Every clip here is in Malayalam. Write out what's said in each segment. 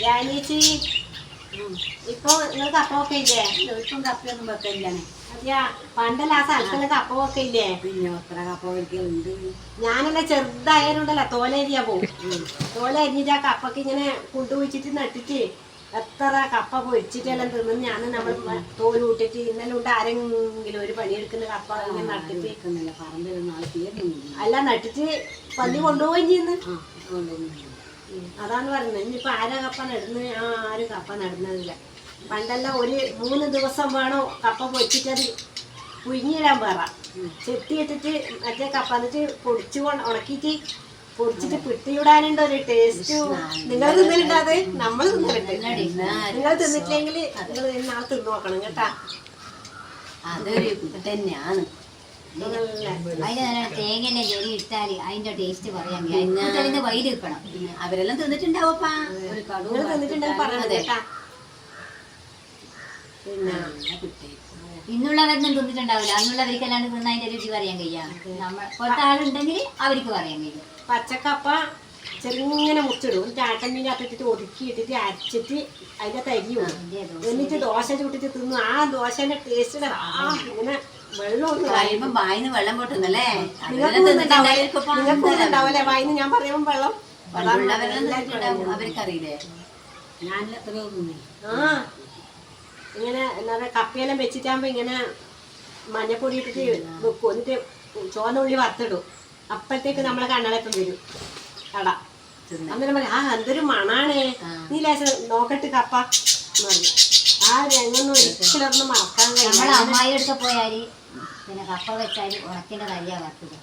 ജാനേച്ചി ഇപ്പൊ നിങ്ങൾ കപ്പ ഒക്കെ ഇല്ലേ ഇപ്പം കപ്പയൊന്നും വെക്കലില്ലാണ് അതെയാ പണ്ടല്ല ആ സ്ഥലത്തുള്ള കപ്പ ഒക്കെ ഇല്ലേ? പിന്നെ എത്ര കപ്പ ഒരിക്കലുണ്ട് ഞാനല്ല ചെറുതായാലുണ്ടല്ലോ തോലരിയാ പോകും തോലരിഞ്ഞിട്ട് ആ കപ്പൊക്കെ ഇങ്ങനെ കൊണ്ടുപോയിച്ചിട്ട് നട്ടിട്ട് എത്ര കപ്പ പൊരിച്ചിട്ടെല്ലാം തിന്നു ഞാൻ നമ്മൾ തോൽ കൂട്ടിട്ട് ഇന്നലെ ഉണ്ട് ആരെങ്കിലും ഒരു പണിയെടുക്കുന്ന കപ്പ ഇങ്ങനെ നട്ടിട്ട് പറമ്പിൽ നാളെ അല്ല നട്ടിട്ട് പന്നി കൊണ്ടുപോവുകയും ചെയ്യുന്നു. അതാണ് പറയുന്നത് ഇനിയിപ്പോൾ ആരാ കപ്പ നടുന്നത് ആ ആരും കപ്പ നടുന്നതില്ല. പണ്ടെല്ലാം ഒരു മൂന്ന് ദിവസം വേണോ കപ്പ പൊച്ചിട്ടത് പുഴുങ്ങിയിടാൻ പറ. ചെത്തിയിട്ടിട്ട് മറ്റേ കപ്പ എന്നിട്ട് പൊടിച്ചു ഉണക്കിയിട്ട് പൊടിച്ചിട്ട് പിട്ടിയിടാനുണ്ട് ഒരു ടേസ്റ്റ് നിങ്ങൾ തിന്നലുണ്ട് അത് നമ്മൾ തിന്നലുണ്ട് നിങ്ങൾ തിന്നിട്ടില്ലെങ്കിൽ നിങ്ങൾ നാളെ തിന്നു നോക്കണം കേട്ടാ. അതൊരു തന്നെയാണ്. നല്ല അതിന് തന്നെ തേങ്ങന്റെ ജെലി ഇട്ടാൽ അതിന്റെ ടേസ്റ്റ് പറയാൻ കഴിയും വൈകി വെക്കണം. പിന്നെ അവരെല്ലാം തിന്നിട്ടുണ്ടാവപ്പാ. ഒരു കടുവ കേട്ടാ. പിന്നെ ഇന്നുള്ളവരൊന്നും തിന്നിട്ടുണ്ടാവില്ല. അന്നുള്ളവർക്ക് അല്ലാണ്ട് തിന്നതിന്റെ രുചി പറയാൻ കഴിയാം. നമ്മൾ പുറത്തെ ആളുണ്ടെങ്കിൽ അവർക്ക് പറയാൻ കഴിയും. പച്ചക്കപ്പ ചെറുങ്ങനെ മുറിച്ചിടും എന്നിട്ട് ആട്ടമീൻ അത്തിട്ടിട്ട് ഒതുക്കി ഇട്ടിട്ട് അരച്ചിട്ട് അതിന്റെ തരിയും. എന്നിട്ട് ദോശ ചുട്ടിട്ട് തിന്നു. ആ ദോശന്റെ ടേസ്റ്റ് ഇങ്ങനെ വെള്ളം ഒന്ന് കഴിയുമ്പോ വായിന്ന് വെള്ളം പൊട്ടുന്നല്ലേ? നിങ്ങൾക്ക് നിങ്ങൾക്ക് ഉണ്ടാവല്ലേ വായിന്ന് ഞാൻ പറയുമ്പോൾ വെള്ളം പണ്ടുള്ളവരെല്ലാം തിന്നിട്ടുണ്ടാവും അവർക്കറിയില്ലേ? ഞാനില്ല. എത്രയോ തിന്നു ആ. ഇങ്ങനെ എന്താ പറയുക കപ്പയെല്ലാം വെച്ചിട്ടാകുമ്പോ ഇങ്ങനെ മഞ്ഞപ്പൊടി ഇട്ടിട്ട് വെക്കും. എന്നിട്ട് ചുവന്ന ഉള്ളി വറുത്തിടും. അപ്പോഴത്തേക്ക് നമ്മളെ കണ്ണടക്കം വരും. കട. അന്നേരം പറയും ആ എന്തൊരു മണാണ്. നീ ലേശം നോക്കട്ട് കപ്പ. ആ രംഗൊന്നും ഒരിക്കലും ഒന്നും മറക്കാൻ നമ്മളെ കഴിയില്ല അമ്മായി എടുത്ത പോയാൽ പിന്നെ കപ്പ വെച്ചാൽ ഉണക്കിന്റെ തരിയാണ് വറുത്തത്.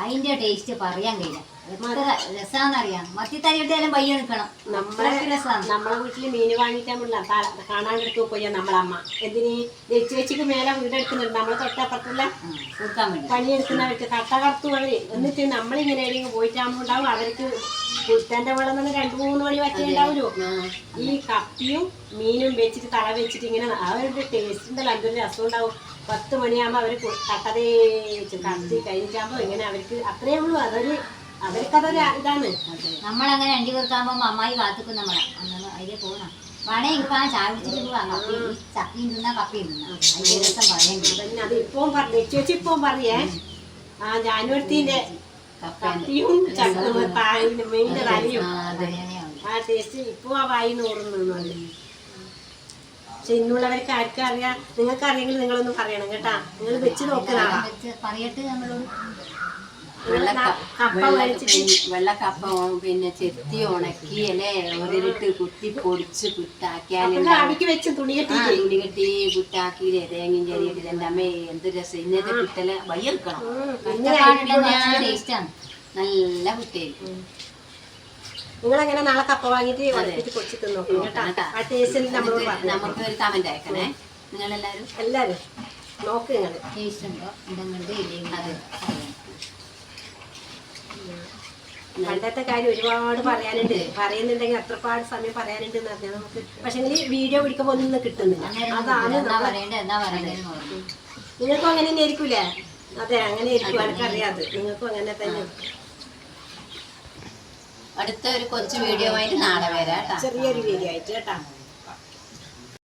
അതിന്റെ ടേസ്റ്റ് പറയാൻ കഴിയില്ല. എത്ര രസാന്നറിയാം. മത്തിത്തരി എടുത്താലും പയ്യ നിൽക്കണം നമ്മളെ രസമാണ് നമ്മളെ വീട്ടിൽ മീന് വാങ്ങിക്കാമുള്ള കാണാണ്ടെടുത്ത് പോയാ നമ്മളമ്മ എന്തിന് വെച്ച് വെച്ചിക്ക് മേലെ വീടെടുക്കുന്നുണ്ട്. നമ്മളെ തൊട്ടപ്പുറത്തുള്ള പണിയെടുക്കുന്നവർക്ക് കട്ട കറുത്തു വഴി എന്നിട്ട് നമ്മളിങ്ങനെ എവിടെയെങ്കിലും പോയിട്ടാകുമ്പോൾ ഉണ്ടാവും. അവർക്ക് കുത്തന്റെ വെള്ളം തന്നെ രണ്ടു മൂന്ന് മണി ഉണ്ടാവുമല്ലോ. ഈ കപ്പിയും മീനും വെച്ചിട്ട് തള വെച്ചിട്ട് ഇങ്ങനെ അവരുടെ ടേസ്റ്റ് ഉണ്ടല്ലോ രസം ഉണ്ടാവും. പത്ത് മണിയാകുമ്പോൾ അവർ കട്ടതേ കത്തി കഴിഞ്ഞിട്ടാകുമ്പോൾ ഇങ്ങനെ അവർക്ക് അത്രയേ ഉള്ളൂ. അതൊരു അവർക്കതൊരു ഇതാണ്. നമ്മളങ്ങനെ രണ്ടു പേർക്കാകുമ്പോൾ അമ്മായി കാത്തിക്കും നമ്മളെ. അതിലെ പോകണം വേണേ ഇപ്പൊ ആ ചായ കുടിച്ചിട്ട് പോവാം കപ്പി ചക്കയും തിന്നാ കപ്പയും തിന്നാം. അതിന്റെ രസം പറയാൻ അത് ഇപ്പം പറഞ്ഞു ചേച്ചി ഇപ്പം പറയേ ആ ജാനുവരത്തിന്റെ കപ്പിയും ചക്കും മെയിന്റെ തലയും പറയാനേ ആ ടേസ്റ്റ് ഇപ്പൊ ആ വായി നൂറുന്നത് പക്ഷെ ഇന്നുള്ളവർക്ക് ആർക്കും അറിയാം. നിങ്ങൾക്ക് അറിയെങ്കിൽ നിങ്ങളൊന്ന് പറയണം കേട്ടാ. നിങ്ങൾ വെച്ച് നോക്കുന്നതാ വെച്ച് പറയട്ടെ നമ്മളോട് വെള്ളക്കപ്പ പിന്നെ ചെത്തി ഉണക്കി അല്ലേ ഒരിട്ട് കുത്തി പൊടിച്ച് പുട്ടാക്കിയാൽ തുണി കെട്ടി പുട്ടാക്കിയില്ലേ തേങ്ങയും ചെറിയിട്ട് എന്റെ അമ്മേ എന്ത് രസം. ഇന്നത്തെ പുട്ടൽ വയ്യെടുക്കണം. ടേസ്റ്റാണ് നല്ല പുട്ടായിരിക്കും നിങ്ങൾ അങ്ങനെ നാളെ കപ്പ വാങ്ങിയിട്ട് ഉണക്കിട്ട് പൊടിച്ച് തിന്നോക്കും ആ ടേസ്റ്റിൽ നമ്മളോട് നമുക്ക് ഒരു കമന്റ് അയക്കണേ. നിങ്ങളെല്ലാരും? എല്ലാരും നോക്ക് നിങ്ങൾ ടേസ്റ്റ് ഉണ്ടോ? അത്. പറയാം പണ്ടത്തെ കാര്യം ഒരുപാട് പറയാനുണ്ട്. പറയുന്നുണ്ടെങ്കിൽ അത്രപാട് സമയം പറയാനുണ്ട് എന്ന് പറഞ്ഞാൽ നമുക്ക് പക്ഷെ വീഡിയോ പിടിക്കുമ്പോൾ ഒന്നും കിട്ടുന്നില്ല. അതാണ് നിങ്ങൾക്കും അങ്ങനെ തന്നെ ആയിരിക്കൂലേ? അതെ അങ്ങനെ ആയിരിക്കും. എനിക്കറിയാതെ നിങ്ങൾക്കും അങ്ങനെ തന്നെ അടുത്ത ഒരു കൊച്ചു വീഡിയോ ആയിട്ട് നാളെ വരാം ചെറിയൊരു വീഡിയോ ആയിട്ട് കേട്ടാ.